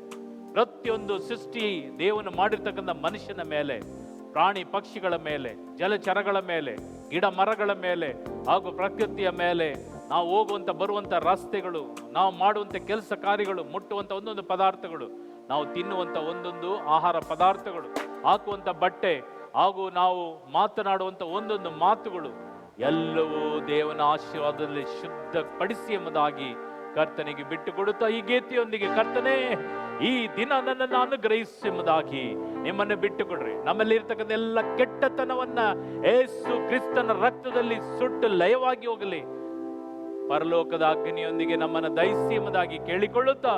ಪ್ರತಿಯೊಂದು ಸೃಷ್ಟಿ ದೇವನ ಮಾಡಿರ್ತಕ್ಕಂಥ ಮನುಷ್ಯನ ಮೇಲೆ, ಪ್ರಾಣಿ ಪಕ್ಷಿಗಳ ಮೇಲೆ, ಜಲಚರಗಳ ಮೇಲೆ ಗಿಡ ಮರಗಳ ಮೇಲೆ ಹಾಗೂ ಪ್ರಕೃತಿಯ ಮೇಲೆ ನಾವು ಹೋಗುವಂಥ ಬರುವಂಥ ರಸ್ತೆಗಳು, ನಾವು ಮಾಡುವಂಥ ಕೆಲಸ ಕಾರ್ಯಗಳು ಮುಟ್ಟುವಂಥ ಒಂದೊಂದು ಪದಾರ್ಥಗಳು, ನಾವು ತಿನ್ನುವಂಥ ಒಂದೊಂದು ಆಹಾರ ಪದಾರ್ಥಗಳು ಹಾಕುವಂಥ ಬಟ್ಟೆ, ಹಾಗೂ ನಾವು ಮಾತನಾಡುವಂಥ ಒಂದೊಂದು ಮಾತುಗಳು, ಎಲ್ಲವೂ ದೇವನ ಆಶೀರ್ವಾದದಲ್ಲಿ ಶುದ್ಧಪಡಿಸಿ ಎಂಬುದಾಗಿ ಕರ್ತನಿಗೆ ಬಿಟ್ಟು ಕೊಡುತ್ತಾ ಈ ಗೀತೆಯೊಂದಿಗೆ ಕರ್ತನೇ, ಈ ದಿನ ನನ್ನನ್ನು ಅನುಗ್ರಹಿಸಿ ಎಂಬುದಾಗಿ ನಿಮ್ಮನ್ನು ಬಿಟ್ಟು ಕೊಡ್ರಿ ನಮ್ಮಲ್ಲಿ ಇರ್ತಕ್ಕಂಥ ಎಲ್ಲ ಕೆಟ್ಟತನವನ್ನ ಏಸು ಕ್ರಿಸ್ತನ ರಕ್ತದಲ್ಲಿ ಸುಟ್ಟು ಲಯವಾಗಿ ಹೋಗಲಿ. ಪರಲೋಕದ ಅಗ್ನಿಯೊಂದಿಗೆ ನಮ್ಮನ್ನು ದಯಿಸಿ ಎಂಬುದಾಗಿ ಕೇಳಿಕೊಳ್ಳುತ್ತಾ,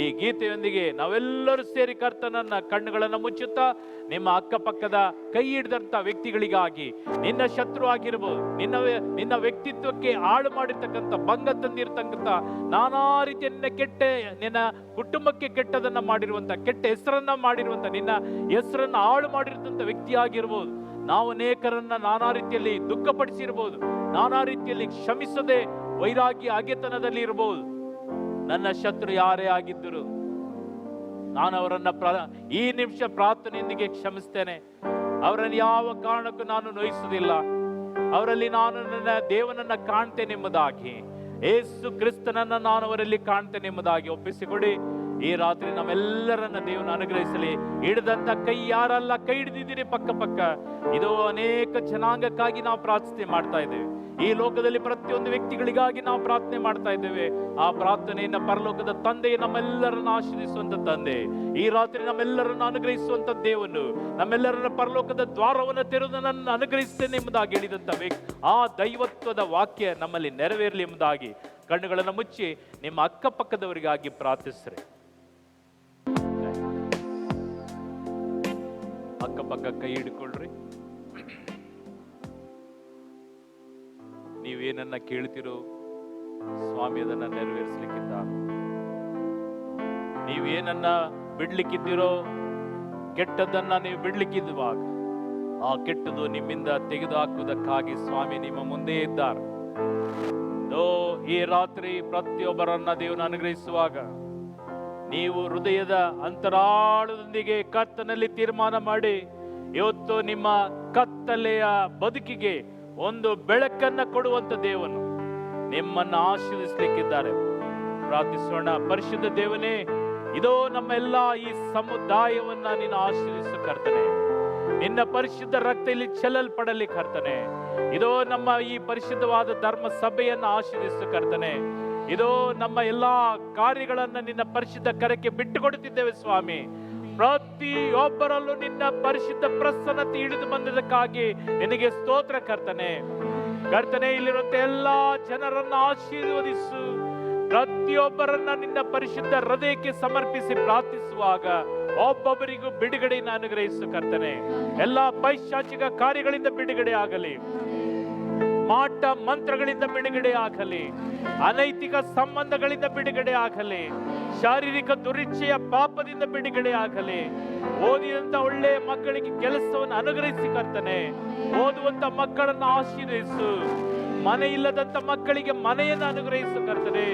ಈ ಗೀತೆಯೊಂದಿಗೆ ನಾವೆಲ್ಲರೂ ಸೇರಿ ಕರ್ತನನ್ನ ಕಣ್ಣುಗಳನ್ನು ಮುಚ್ಚುತ್ತಾ, ನಿಮ್ಮ ಅಕ್ಕಪಕ್ಕದ ಕೈ ಹಿಡಿದಂತ ವ್ಯಕ್ತಿಗಳಿಗಾಗಿ, ನಿನ್ನ ಶತ್ರು ಆಗಿರ್ಬೋದು ನಿನ್ನ ನಿನ್ನ ವ್ಯಕ್ತಿತ್ವಕ್ಕೆ ಹಾಳು ಮಾಡಿರ್ತಕ್ಕಂಥ ಭಂಗ ತಂದಿರತಕ್ಕಂಥ ನಾನಾ ರೀತಿಯ ನಿನ್ನ ಕೆಟ್ಟ, ನಿನ್ನ ಕುಟುಂಬಕ್ಕೆ ಕೆಟ್ಟದನ್ನ ಮಾಡಿರುವಂತ ಕೆಟ್ಟ ಹೆಸರನ್ನ ಮಾಡಿರುವಂತ ನಿನ್ನ ಹೆಸರನ್ನ ಹಾಳು ಮಾಡಿರ್ತಂಥ ವ್ಯಕ್ತಿ ಆಗಿರ್ಬೋದು ನಾವು ಅನೇಕರನ್ನ ನಾನಾ ರೀತಿಯಲ್ಲಿ ದುಃಖಪಡಿಸಿರ್ಬೋದು, ನಾನಾ ರೀತಿಯಲ್ಲಿ ಕ್ಷಮಿಸದೆ ವೈರಾಗ್ಯ ಅಗೆತನದಲ್ಲಿ ಇರಬಹುದು. ನನ್ನ ಶತ್ರು ಯಾರೇ ಆಗಿದ್ದರು ನಾನು ಅವರನ್ನ ಈ ನಿಮಿಷ ಪ್ರಾರ್ಥನೆಯೊಂದಿಗೆ ಕ್ಷಮಿಸ್ತೇನೆ. ಅವರನ್ನು ಯಾವ ಕಾರಣಕ್ಕೂ ನಾನು ನೋಯಿಸುವುದಿಲ್ಲ. ಅವರಲ್ಲಿ ನಾನು ನನ್ನ ದೇವನನ್ನ ಕಾಣ್ತೇನೆ ಎಂಬುದಾಗಿ ಏಸು ಕ್ರಿಸ್ತನನ್ನ ನಾನು ಅವರಲ್ಲಿ ಕಾಣ್ತೇನೆ ಎಂಬುದಾಗಿ ಒಪ್ಪಿಸಿಕೊಡಿ. ಈ ರಾತ್ರಿ ನಮ್ಮೆಲ್ಲರನ್ನ ದೇವನ ಅನುಗ್ರಹಿಸಲಿ. ಹಿಡಿದಂತ ಕೈ ಯಾರಲ್ಲ, ಕೈ ಹಿಡಿದಿದ್ದೀರಿ ಪಕ್ಕ ಪಕ್ಕ. ಇದು ಅನೇಕ ಜನಾಂಗಕ್ಕಾಗಿ ನಾವು ಪ್ರಾರ್ಥನೆ ಮಾಡ್ತಾ ಇದ್ದೇವೆ. ಈ ಲೋಕದಲ್ಲಿ ಪ್ರತಿಯೊಂದು ವ್ಯಕ್ತಿಗಳಿಗಾಗಿ ನಾವು ಪ್ರಾರ್ಥನೆ ಮಾಡ್ತಾ ಇದ್ದೇವೆ. ಆ ಪ್ರಾರ್ಥನೆಯನ್ನ ಪರಲೋಕದ ತಂದೆ ನಮ್ಮೆಲ್ಲರನ್ನ ಆಶ್ರಯಿಸುವಂತ ತಂದೆ. ಈ ರಾತ್ರಿ ನಮ್ಮೆಲ್ಲರನ್ನ ಅನುಗ್ರಹಿಸುವಂತ ದೇವನು. ನಮ್ಮೆಲ್ಲರನ್ನ ಪರಲೋಕದ ದ್ವಾರವನ್ನು ತೆರೆದು ನನ್ನ ಅನುಗ್ರಹಿಸ್ತೇನೆ ಎಂಬುದಾಗಿ ಹೇಳಿದಂತ ಆ ದೈವತ್ವದ ವಾಕ್ಯ ನಮ್ಮಲ್ಲಿ ನೆರವೇರಲಿ ಎಂಬುದಾಗಿ ಕಣ್ಣುಗಳನ್ನು ಮುಚ್ಚಿ ನಿಮ್ಮ ಅಕ್ಕಪಕ್ಕದವರಿಗಾಗಿ ಪ್ರಾರ್ಥಿಸ್ರಿ. ಅಕ್ಕಪಕ್ಕ ಕೈ ಹಿಡ್ಕೊಳ್ರಿ. ನೀವೇನನ್ನ ಕೇಳ್ತಿರೋ ಸ್ವಾಮಿ ಅದನ್ನ ನೆರವೇರಿಸ್ಲಿಕ್ಕಿದ್ದ ನೀವೇನನ್ನ ಬಿಡ್ಲಿಕ್ಕಿದ್ದೀರೋ ಕೆಟ್ಟದ್ದನ್ನ ನೀವು ಬಿಡ್ಲಿಕ್ಕಿದ್ದುವಾಗ, ಆ ಕೆಟ್ಟದು ನಿಮ್ಮಿಂದ ತೆಗೆದು ಹಾಕುವುದಕ್ಕಾಗಿ ಸ್ವಾಮಿ ನಿಮ್ಮ ಮುಂದೆ ಇದ್ದಾರೆ. ಈ ರಾತ್ರಿ ಪ್ರತಿಯೊಬ್ಬರನ್ನ ದೇವನ ಅನುಗ್ರಹಿಸುವಾಗ ನೀವು ಹೃದಯದ ಅಂತರಾಳದೊಂದಿಗೆ ಕತ್ತನಲ್ಲಿ ತೀರ್ಮಾನ ಮಾಡಿ, ಇವತ್ತು ನಿಮ್ಮ ಕತ್ತಲೆಯ ಬದುಕಿಗೆ ಒಂದು ಬೆಳಕನ್ನ ಕೊಡುವಂತ ದೇವನು ನಿಮ್ಮನ್ನ ಆಶೀರ್ವಿಸಲಿಕ್ಕಿದ್ದಾರೆ ಪ್ರಾರ್ಥಿಸೋಣ, ಪರಿಶುದ್ಧ ದೇವನೇ, ಇದೋ ನಮ್ಮೆಲ್ಲ ಈ ಸಮುದಾಯವನ್ನ ನೀನು ಆಶೀರ್ವಿಸು ಕರ್ತನೆ. ನಿನ್ನ ಪರಿಶುದ್ಧ ರಕ್ತ ಇಲ್ಲಿ ಚೆಲ್ಲಲ್ಪಡಲಿ ಕರ್ತನೆ. ಇದೋ ನಮ್ಮ ಈ ಪರಿಶುದ್ಧವಾದ ಧರ್ಮ ಸಭೆಯನ್ನು ಆಶೀರ್ವಿಸು ಕರ್ತನೆ. ಇದೋ ನಮ್ಮ ಎಲ್ಲಾ ಕಾರ್ಯಗಳನ್ನ ನಿನ್ನ ಪರಿಶುದ್ಧ ಕರಕ್ಕೆ ಬಿಟ್ಟು ಕೊಡುತ್ತಿದ್ದೇವೆ ಸ್ವಾಮಿ. ಪ್ರತಿಯೊಬ್ಬರಲ್ಲೂ ನಿನ್ನ ಪರಿಶುದ್ಧ ಪ್ರಸನ್ನತೆ ಇಳಿದು ಬಂದದಕ್ಕಾಗಿ ನಿನಗೆ ಸ್ತೋತ್ರ ಕರ್ತನೆ. ಕರ್ತನೆ ಇಲ್ಲಿರುವಂತ ಎಲ್ಲಾ ಜನರನ್ನ ಆಶೀರ್ವದಿಸು. ಪ್ರತಿಯೊಬ್ಬರನ್ನ ನಿನ್ನ ಪರಿಶುದ್ಧ ಹೃದಯಕ್ಕೆ ಸಮರ್ಪಿಸಿ ಪ್ರಾರ್ಥಿಸುವಾಗ ಒಬ್ಬೊಬ್ಬರಿಗೂ ಬಿಡುಗಡೆಯನ್ನು ಅನುಗ್ರಹಿಸು ಕರ್ತನೆ. ಎಲ್ಲಾ ಪೈಶಾಚಿಕ ಕಾರ್ಯಗಳಿಂದ ಬಿಡುಗಡೆ ಆಗಲಿ. ಮಾಟ ಮಂತ್ರಗಳಿಂದ ಬಿಡುಗಡೆ ಆಗಲಿ, ಅನೈತಿಕ ಸಂಬಂಧಗಳಿಂದ ಬಿಡುಗಡೆ ಆಗಲಿ, ಶಾರೀರಿಕ ದುರಿಚ್ಛೆಯ ಪಾಪದಿಂದ ಬಿಡುಗಡೆ ಆಗಲಿ ಓದಿದಂತ ಒಳ್ಳೆಯ ಮಕ್ಕಳಿಗೆ ಕೆಲಸವನ್ನು ಅನುಗ್ರಹಿಸಿ ಕರ್ತನೆ. ಓದುವಂತ ಮಕ್ಕಳನ್ನು ಆಶೀರ್ವದಿಸು. ಮನೆ ಇಲ್ಲದಂತ ಮಕ್ಕಳಿಗೆ ಮನೆಯನ್ನು ಅನುಗ್ರಹಿಸು ಕರ್ತನೆ.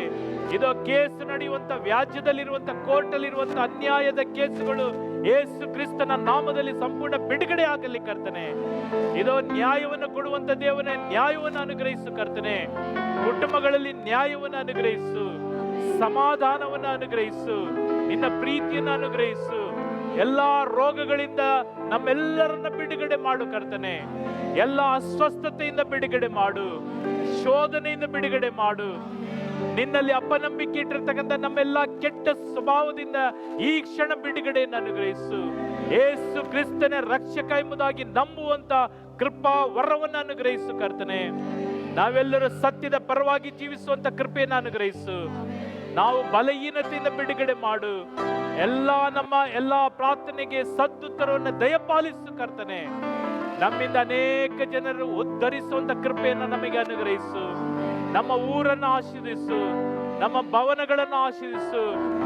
ಇದು ಕೇಸ್ ನಡೆಯುವಂತ ವ್ಯಾಜ್ಯದಲ್ಲಿರುವಂತ ಕೋರ್ಟ್ ಅಲ್ಲಿರುವಂತ ಅನ್ಯಾಯದ ಕೇಸುಗಳು ಏಸು ಕ್ರಿಸ್ತನ ನಾಮದಲ್ಲಿ ಸಂಪೂರ್ಣ ಬಿಡುಗಡೆ ಆಗಲಿ ಕರ್ತನೆ. ಇದು ನ್ಯಾಯವನ್ನು ಕೊಡುವಂತ ದೇವನೇ, ನ್ಯಾಯವನ್ನು ಅನುಗ್ರಹಿಸು ಕರ್ತನೆ. ಕುಟುಂಬಗಳಲ್ಲಿ ನ್ಯಾಯವನ್ನು ಅನುಗ್ರಹಿಸು, ಸಮಾಧಾನವನ್ನು ಅನುಗ್ರಹಿಸು, ನಿನ್ನ ಪ್ರೀತಿಯನ್ನು ಅನುಗ್ರಹಿಸು. ಎಲ್ಲಾ ರೋಗಗಳಿಂದ ನಮ್ಮೆಲ್ಲರನ್ನ ಬಿಡುಗಡೆ ಮಾಡು ಕರ್ತನೆ. ಎಲ್ಲ ಅಸ್ವಸ್ಥತೆಯಿಂದ ಬಿಡುಗಡೆ ಮಾಡು, ಶೋಧನೆಯಿಂದ ಬಿಡುಗಡೆ ಮಾಡು. ನಿನ್ನಲ್ಲಿ ಅಪನಂಬಿಕೆ ಇಟ್ಟಿರ್ತಕ್ಕಂಥ ನಮ್ಮೆಲ್ಲ ಕೆಟ್ಟ ಸ್ವಭಾವದಿಂದ ಈ ಕ್ಷಣ ಬಿಡುಗಡೆಯನ್ನು ಅನುಗ್ರಹಿಸು. ಏಸು ಕ್ರಿಸ್ತನ ರಕ್ಷಕ ಎಂಬುದಾಗಿ ನಂಬುವಂತ ಕೃಪಾ ವರವನ್ನು ಅನುಗ್ರಹಿಸು ಕರ್ತನೆ. ನಾವೆಲ್ಲರೂ ಸತ್ಯದ ಪರವಾಗಿ ಜೀವಿಸುವಂತ ಕೃಪೆಯನ್ನು ಅನುಗ್ರಹಿಸು. ನಾವು ಬಲಹೀನತೆಯಿಂದ ಬಿಡುಗಡೆ ಮಾಡು. ಎಲ್ಲ ನಮ್ಮ ಎಲ್ಲ ಪ್ರಾರ್ಥನೆಗೆ ಸದ್ದುತ್ತರವನ್ನು ದಯಪಾಲಿಸು ಕರ್ತನೆ. ನಮ್ಮಿಂದ ಅನೇಕ ಜನರು ಉದ್ಧರಿಸುವಂತ ಕೃಪೆಯನ್ನು ನಮಗೆ ಅನುಗ್ರಹಿಸು. ನಮ್ಮ ಊರನ್ನು ಆಶೀರ್ವಿಸು ನಮ್ಮ ಭವನಗಳನ್ನು ಆಶೀರ್ವಿಸು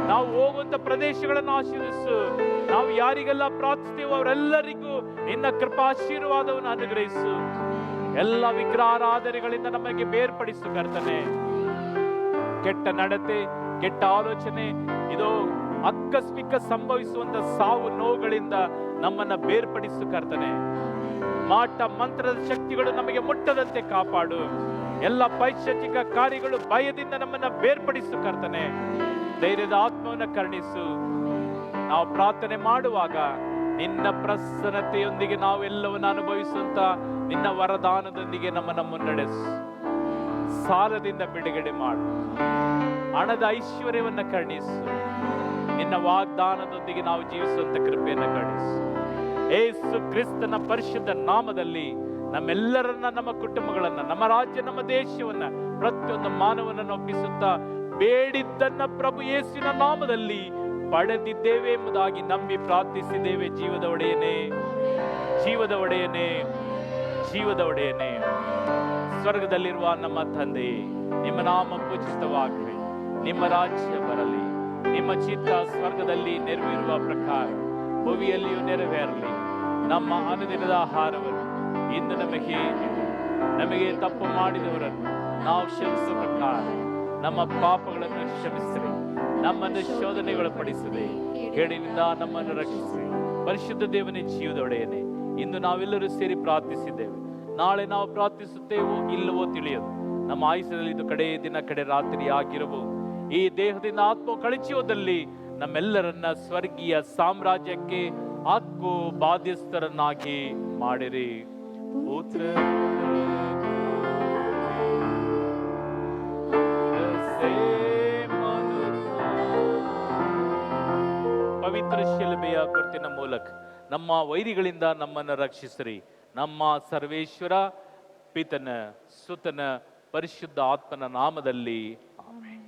ನಾವು ಹೋಗುವಂತ ಪ್ರದೇಶಗಳನ್ನು ಆಶೀರ್ವಿಸು ನಾವು ಯಾರಿಗೆಲ್ಲ ಪ್ರಾರ್ಥಿಸ್ತೀವೋ ಅವರೆಲ್ಲರಿಗೂ ನಿನ್ನ ಕೃಪಾಶೀರ್ವಾದವನ್ನು ಅನುಗ್ರಹಿಸು. ಎಲ್ಲ ವಿಗ್ರಹಾರಾಧನೆಗಳಿಂದ ನಮಗೆ ಬೇರ್ಪಡಿಸು ಕರ್ತನೆ. ಕೆಟ್ಟ ನಡತೆ, ಕೆಟ್ಟ ಆಲೋಚನೆ, ಇದು ಅಕ್ಕಸ್ಮಿಕ ಸಂಭವಿಸುವಂತ ಸಾವು ನೋವುಗಳಿಂದ ನಮ್ಮನ್ನ ಬೇರ್ಪಡಿಸು ಕರ್ತನೆ. ಮಾಟ ಮಂತ್ರದ ಶಕ್ತಿಗಳು ನಮಗೆ ಮುಟ್ಟದಂತೆ ಕಾಪಾಡು. ಎಲ್ಲ ಪೈಶಾಚಿಕ ಕಾರ್ಯಗಳು ಭಯದಿಂದ ನಮ್ಮನ್ನ ಬೇರ್ಪಡಿಸು ಕರ್ತನೆ. ಧೈರ್ಯದ ಆತ್ಮವನ್ನು ಕರುಣಿಸು. ನಾವು ಪ್ರಾರ್ಥನೆ ಮಾಡುವಾಗ ನಿನ್ನ ಪ್ರಸನ್ನತೆಯೊಂದಿಗೆ ನಾವು ಎಲ್ಲವನ್ನ ಅನುಭವಿಸುವಂತ ನಿನ್ನ ವರದಾನದೊಂದಿಗೆ ನಮ್ಮನ್ನ ಮುನ್ನಡೆಸು. ಸಾಲದಿಂದ ಬಿಡುಗಡೆ ಮಾಡು. ಹಣದ ಐಶ್ವರ್ಯವನ್ನು ಕರುಣಿಸು. ನಿನ್ನ ವಾಗ್ದಾನದೊಂದಿಗೆ ನಾವು ಜೀವಿಸುವಂತ ಕೃಪೆಯನ್ನು ಕರುಣಿಸು. ಏಸು ಕ್ರಿಸ್ತನ ಪರಿಶುದ್ಧ ನಾಮದಲ್ಲಿ ನಮ್ಮೆಲ್ಲರನ್ನ, ನಮ್ಮ ಕುಟುಂಬಗಳನ್ನ, ನಮ್ಮ ರಾಜ್ಯ, ನಮ್ಮ ದೇಶವನ್ನ, ಪ್ರತಿಯೊಂದು ಮಾನವನನ್ನು ಒಪ್ಪಿಸುತ್ತಾ ಬೇಡಿದ್ದನ್ನ ಪ್ರಭು ಯೇಸುವಿನ ನಾಮದಲ್ಲಿ ಪಡೆದಿದ್ದೇವೆ ಎಂಬುದಾಗಿ ನಂಬಿ ಪ್ರಾರ್ಥಿಸಿದ್ದೇವೆ. ಜೀವದ ಒಡೆಯನೇ ಜೀವದ ಒಡೆಯನೇ ಜೀವದ ಒಡೆಯನೇ. ಸ್ವರ್ಗದಲ್ಲಿರುವ ನಮ್ಮ ತಂದೆ, ನಿಮ್ಮ ನಾಮ ಪೂಜಿತವಾಗಲಿ. ನಿಮ್ಮ ರಾಜ್ಯ ಬರಲಿ. ನಿಮ್ಮ ಚಿತ್ತ ಸ್ವರ್ಗದಲ್ಲಿ ನೆರವಿರುವ ಪ್ರಕಾರ ಭುವಿಯಲ್ಲಿಯೂ ನೆರವೇರಲಿ. ನಮ್ಮ ಅನುದಿನದ ಆಹಾರವನ್ನು ಇಂದು ನಮಗೆ. ನಮಗೆ ತಪ್ಪು ಮಾಡಿದವರನ್ನು ನಾವು ಕ್ಷಮಿಸುವ ನಮ್ಮ ಪಾಪಗಳನ್ನು ಕ್ಷಮಿಸಿರಿ, ನಮ್ಮನ್ನು ಶೋಧನೆಗೊಳಪಡಿಸದೆ ಕೇಳಿನಿಂದ ನಮ್ಮನ್ನು ರಕ್ಷಿಸಿ ಪರಿಶುದ್ಧ ದೇವನೇ ಜೀವದೊಡೆಯನೆ ಇಂದು ನಾವೆಲ್ಲರೂ ಸೇರಿ ಪ್ರಾರ್ಥಿಸಿದ್ದೇವೆ. ನಾಳೆ ನಾವು ಪ್ರಾರ್ಥಿಸುತ್ತೇವೋ ಇಲ್ಲವೋ ತಿಳಿಯದು. ನಮ್ಮ ಆಯುಷ್ಯದಲ್ಲಿ ಇದು ಕಡೆ ದಿನ, ಕಡೆ ರಾತ್ರಿ ಆಗಿರಬಹುದು. ಈ ದೇಹದಿಂದ ಆತ್ಮ ಕಳಚಿಯೋದಲ್ಲಿ ನಮ್ಮೆಲ್ಲರನ್ನ ಸ್ವರ್ಗೀಯ ಸಾಮ್ರಾಜ್ಯಕ್ಕೆ ಆತ್ಮೋ ಬಾಧ್ಯಸ್ಥರನ್ನಾಗಿ ಮಾಡಿರಿ. ಪವಿತ್ರ ಶಿಲ್ಬೆಯ ಗುರುತಿನ ಮೂಲಕ ನಮ್ಮ ವೈರಿಗಳಿಂದ ನಮ್ಮನ್ನು ರಕ್ಷಿಸ್ರಿ ನಮ್ಮ ಸರ್ವೇಶ್ವರ ಪಿತನ ಸುತನ ಪರಿಶುದ್ಧ ಆತ್ಮನ ನಾಮದಲ್ಲಿ ಆಮೆನ್